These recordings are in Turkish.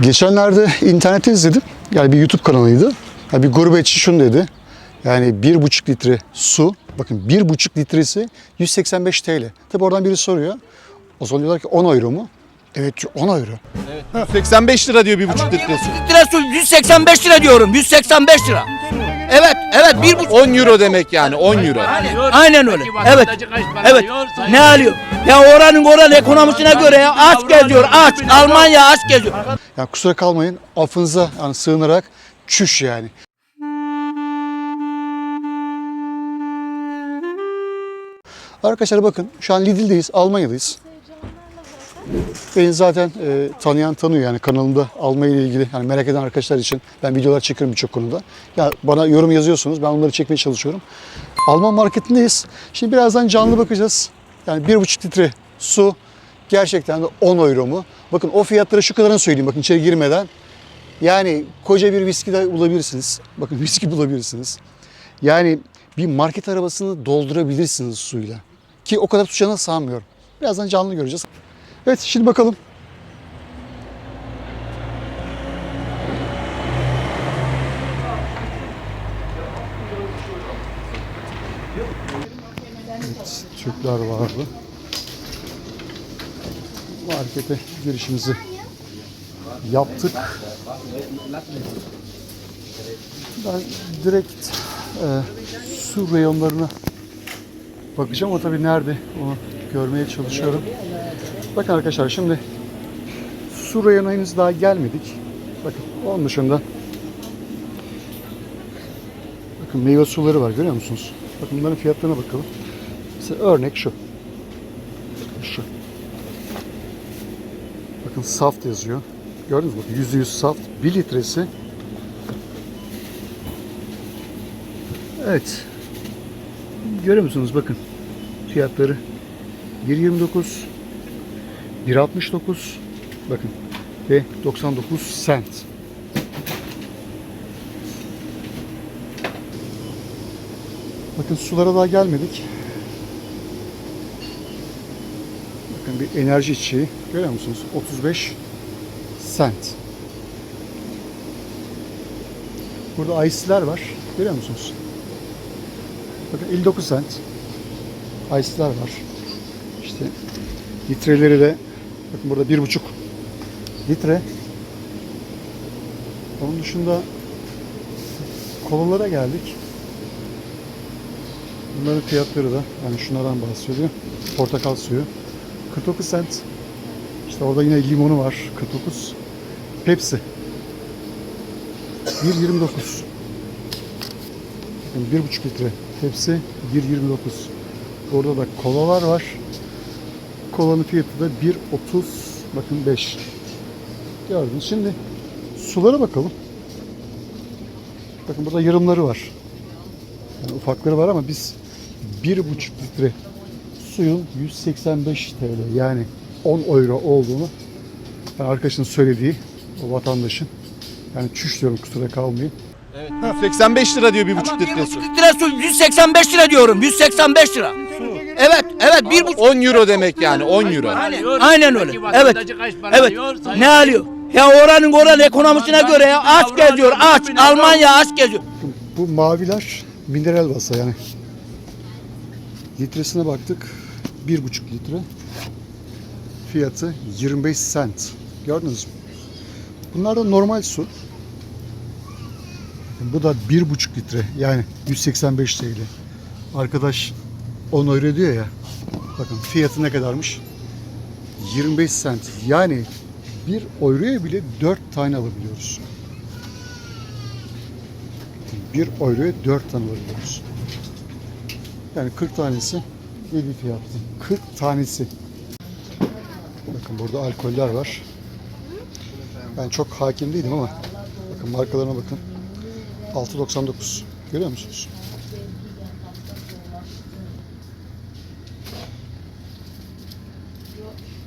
Geçenlerde internette izledim. Yani bir YouTube kanalıydı. Yani bir gurbetçi şunu dedi. Yani bir buçuk litre su, bakın bir buçuk litresi 185 TL. Tabi oradan biri soruyor. O zaman diyorlar ki 10 euro mu? Evet diyor, 10 euro. 85 lira diyor bir buçuk litresi. Litre su 185 lira diyorum. 185 lira. Evet, evet bir buçuk. 10 euro demek yani 10 euro. Aynen öyle. Evet. Evet. Ne alıyor? Ya oranın oranın ekonomisine göre ya aç geziyor. Aç. Almanya aç geziyor. Yani kusura kalmayın affınıza yani sığınarak çüş yani. Arkadaşlar bakın şu an Lidl'deyiz, Almanya'dayız. Beni zaten e, tanıyan tanıyor yani kanalımda Almanya ile ilgili yani merak eden arkadaşlar için ben videolar çekiyorum birçok konuda. Ya bana yorum yazıyorsunuz ben onları çekmeye çalışıyorum. Alman marketindeyiz. Şimdi birazdan canlı bakacağız. Yani bir buçuk litre su gerçekten de 10 euro mu? Bakın o fiyatları şu kadarını söyleyeyim bakın içeri girmeden. Yani koca bir viski de bulabilirsiniz. Bakın viski bulabilirsiniz. Yani bir market arabasını doldurabilirsiniz suyla. Ki o kadar tutacağını sanmıyorum. Birazdan canlı göreceğiz. Evet şimdi bakalım. Evet, Türkler vardı. Markete girişimizi yaptık. Ben direkt e, su reyonlarına bakacağım ama tabii nerede onu görmeye çalışıyorum. Bakın arkadaşlar şimdi su reyonu henüz daha gelmedik. Bakın onun dışında bakın meyve suları var görüyor musunuz? Bakın bunların fiyatlarına bakalım. Mesela örnek şu. Şu. Bakın saft yazıyor. Gördünüz mü? Bakın %100 saft. 1 litresi. Evet. Görüyor musunuz? Bakın. Fiyatları 1.29 1.69 bakın ve 99 cent. Bakın sulara daha gelmedik. Bakın bir enerji içeceği görüyor musunuz? 35 cent. Burada ice'ler var. Görüyor musunuz? Bakın 59 cent. Ice'ler var. İşte litreleri de bakın burada bir buçuk litre. Onun dışında kolalara geldik. Bunların fiyatları da yani şunlardan bahsediyor. Portakal suyu 49 cent. İşte orada yine limonu var 49. Pepsi 1.29. Bakın 1.5 litre Pepsi 1.29. Orada da kolalar var. Kolanın fiyatı da 1.30 bakın 5. Gördünüz. Şimdi sulara bakalım. Bakın burada yarımları var. Yani ufakları var ama biz 1.5 litre suyun 185 TL yani 10 euro olduğunu yani arkadaşın söylediği o vatandaşın yani çüş diyorum kusura kalmayın. 85 lira diyor bir buçuk Bir litresi. buçuk litre su 185 lira diyorum. 185 lira. Evet, evet bir buçuk. 10 euro demek yani 10 euro. Aynen öyle. Evet. Evet. Ne alıyor? Ya oranın oranın ekonomisine göre ya aç geziyor. Aç. Almanya aç geziyor. Bu maviler mineral vasa yani. Litresine baktık. 1,5 litre. Fiyatı 25 cent. Gördünüz mü? Bunlar da normal su. Bu da 1,5 litre. Yani 185 TL. Arkadaş 10 euro diyor ya. Bakın fiyatı ne kadarmış? 25 cent. Yani 1 euroya bile 4 tane alabiliyoruz. 1 euroya 4 tane alabiliyoruz. Yani 40 tanesi 7 fiyatı. 40 tanesi. Bakın burada alkoller var. Ben çok hakim değilim ama bakın markalarına bakın. 6.99. Görüyor musunuz?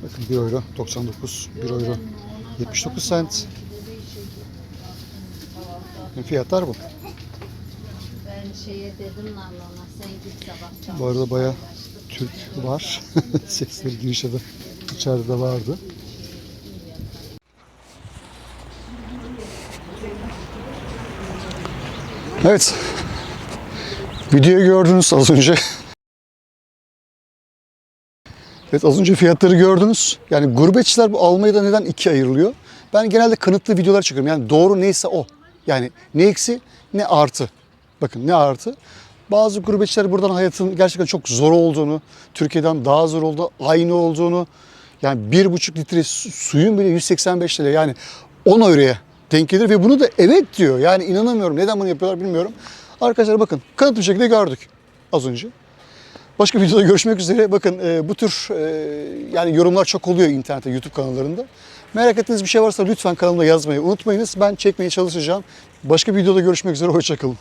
Bakın 1 euro 99, 1 euro 79 cent. Fiyatlar bu. Ben şeye dedim lan ona sen git sabah. Bu arada baya Türk var. Sesleri girişe de içeride vardı. Evet. Videoyu gördünüz az önce. Evet az önce fiyatları gördünüz. Yani gurbetçiler bu Almanya'da neden ikiye ayrılıyor? Ben genelde kanıtlı videolar çekiyorum. Yani doğru neyse o. Yani ne eksi ne artı. Bakın ne artı. Bazı gurbetçiler buradan hayatın gerçekten çok zor olduğunu, Türkiye'den daha zor olduğunu, aynı olduğunu, yani bir buçuk litre su- suyun bile 185 lira yani 10 euroya denk gelir ve bunu da evet diyor. Yani inanamıyorum. Neden bunu yapıyorlar bilmiyorum. Arkadaşlar bakın kanıtlı bir şekilde gördük az önce. Başka videoda görüşmek üzere. Bakın e, bu tür e, yani yorumlar çok oluyor internette, YouTube kanallarında. Merak ettiğiniz bir şey varsa lütfen kanalıma yazmayı unutmayınız. Ben çekmeye çalışacağım. Başka bir videoda görüşmek üzere. Hoşçakalın.